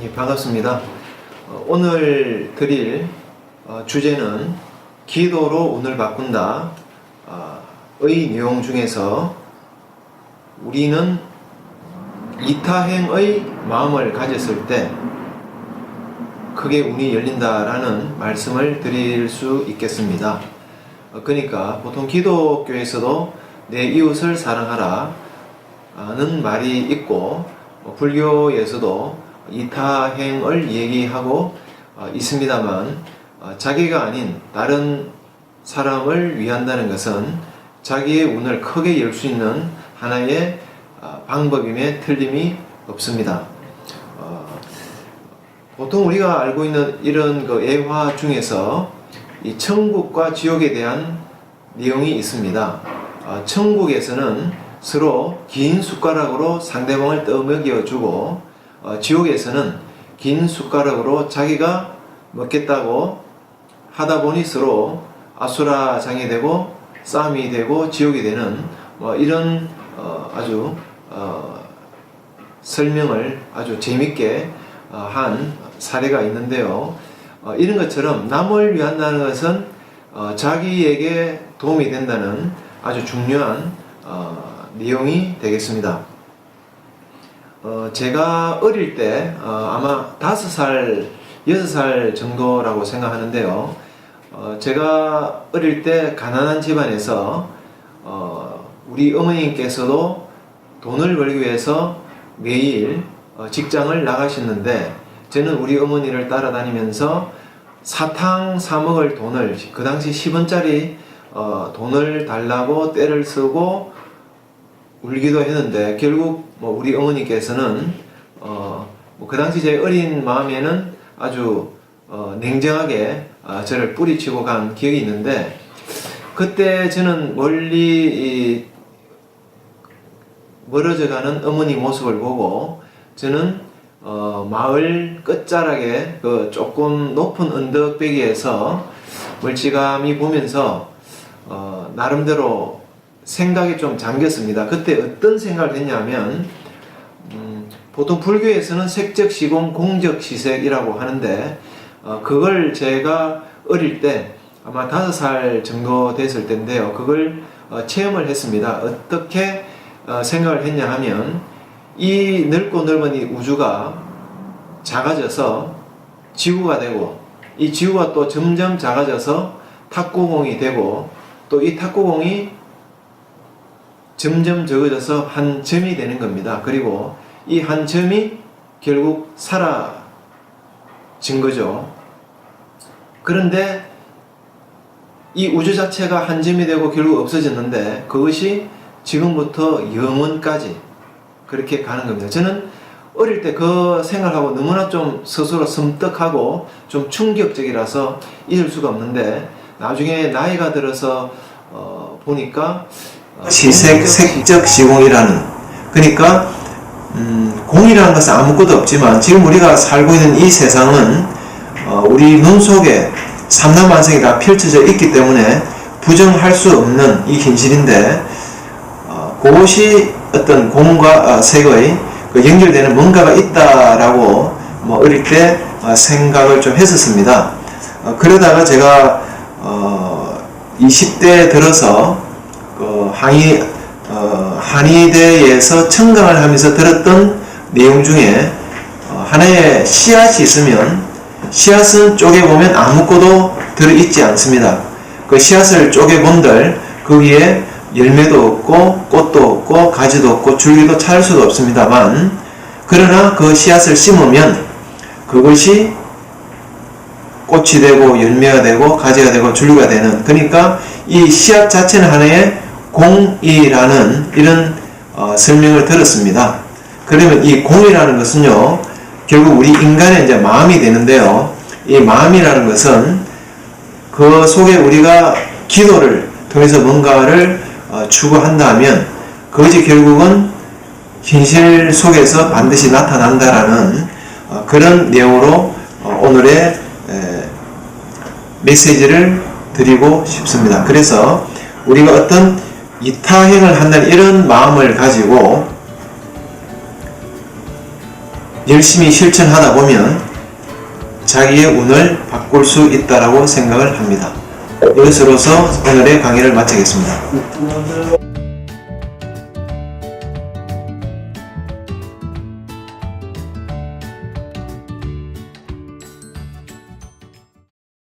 예, 반갑습니다. 어, 오늘 드릴 어, 주제는 기도로 운을 바꾼다. 아, 의 내용 중에서 우리는 이타행의 마음을 가졌을 때 크게 운이 열린다라는 말씀을 드릴 수 있겠습니다. 어, 그러니까 보통 기독교에서도 내 이웃을 사랑하라 는 말이 있고 어, 불교에서도 이타행을 얘기하고 어, 있습니다만 어, 자기가 아닌 다른 사람을 위한다는 것은 자기의 운을 크게 열 수 있는 하나의 어, 방법임에 틀림이 없습니다. 어, 보통 우리가 알고 있는 이런 그 애화 중에서 이 천국과 지옥에 대한 내용이 있습니다. 어, 천국에서는 서로 긴 숟가락으로 상대방을 떠먹여 주고 어, 지옥에서는 긴 숟가락으로 자기가 먹겠다고 하다 보니 서로 아수라장이 되고 싸움이 되고 지옥이 되는 뭐 이런 어, 아주 어, 설명을 아주 재밌게 어, 한 사례가 있는데요. 어, 이런 것처럼 남을 위한다는 것은 어, 자기에게 도움이 된다는 아주 중요한 어, 내용이 되겠습니다. 어, 제가 어릴 때 어, 아마 다섯 살, 여섯 살 정도라고 생각하는데요. 어, 제가 어릴 때 가난한 집안에서 어, 우리 어머님께서도 돈을 벌기 위해서 매일 어, 직장을 나가셨는데 저는 우리 어머니를 따라다니면서 사탕 사 먹을 돈을 그 당시 10원짜리 어, 돈을 달라고 떼를 쓰고 울기도 했는데 결국 뭐 우리 어머니께서는 어, 뭐그 당시 제 어린 마음에는 아주 어, 냉정하게 어, 저를 뿌리치고 간 기억이 있는데 그때 저는 멀리 이 멀어져 가는 어머니 모습을 보고 저는 어, 마을 끝자락에 그 조금 높은 언덕배기에서 멀찌감히 보면서 어, 나름대로 생각이 좀 잠겼습니다. 그때 어떤 생각을 했냐면 음, 보통 불교에서는 색적 시공 공적 시색이라고 하는데 어, 그걸 제가 어릴 때 아마 다섯 살 정도 됐을 텐데요. 그걸 어, 체험을 했습니다. 어떻게 어, 생각을 했냐 하면 이 넓고 넓은 이 우주가 작아져서 지구가 되고 이 지구가 또 점점 작아져서 탁구공이 되고 또 이 탁구공이 점점 적어져서 한 점이 되는 겁니다. 그리고 이 한 점이 결국 사라진 거죠. 그런데 이 우주 자체가 한 점이 되고 결국 없어졌는데 그것이 지금부터 영원까지 그렇게 가는 겁니다. 저는 어릴 때 그 생각하고 너무나 좀 스스로 섬뜩하고 좀 충격적이라서 잊을 수가 없는데 나중에 나이가 들어서 어, 보니까 어, 시색 색적 시공이라는 그러니까 음, 공이라는 것은 아무것도 없지만 지금 우리가 살고 있는 이 세상은 어, 우리 눈 속에 삼라만성이 다 펼쳐져 있기 때문에 부정할 수 없는 이 현실인데 어, 그것이 어떤 공과 어, 색의 그 연결되는 뭔가가 있다라고 뭐 어릴 때 어, 생각을 좀 했었습니다. 어, 그러다가 제가 어, 20대 들어서 그 한의 어, 한의대에서 청강을 하면서 들었던 내용 중에 어, 하나의 씨앗이 있으면 씨앗은 쪼개보면 아무것도 들어있지 않습니다. 그 씨앗을 쪼개본들 거기에 열매도 없고 꽃도 없고 가지도 없고 줄기도 찾을 수도 없습니다만 그러나 그 씨앗을 심으면 그것이 꽃이 되고 열매가 되고 가지가 되고 줄기가 되는 그러니까 이 씨앗 자체는 하나의 공이라는 이런 어, 설명을 들었습니다. 그러면 이 공이라는 것은요 결국 우리 인간의 이제 마음이 되는데요 이 마음이라는 것은 그 속에 우리가 기도를 통해서 뭔가를 어, 추구한다면 그것이 결국은 현실 속에서 반드시 나타난다라는 어, 그런 내용으로 어, 오늘의 에, 메시지를 드리고 싶습니다. 그래서 우리가 어떤 이타행을 한다는 이런 마음을 가지고 열심히 실천하다 보면 자기의 운을 바꿀 수 있다라고 생각을 합니다. 이것으로서 오늘의 강의를 마치겠습니다.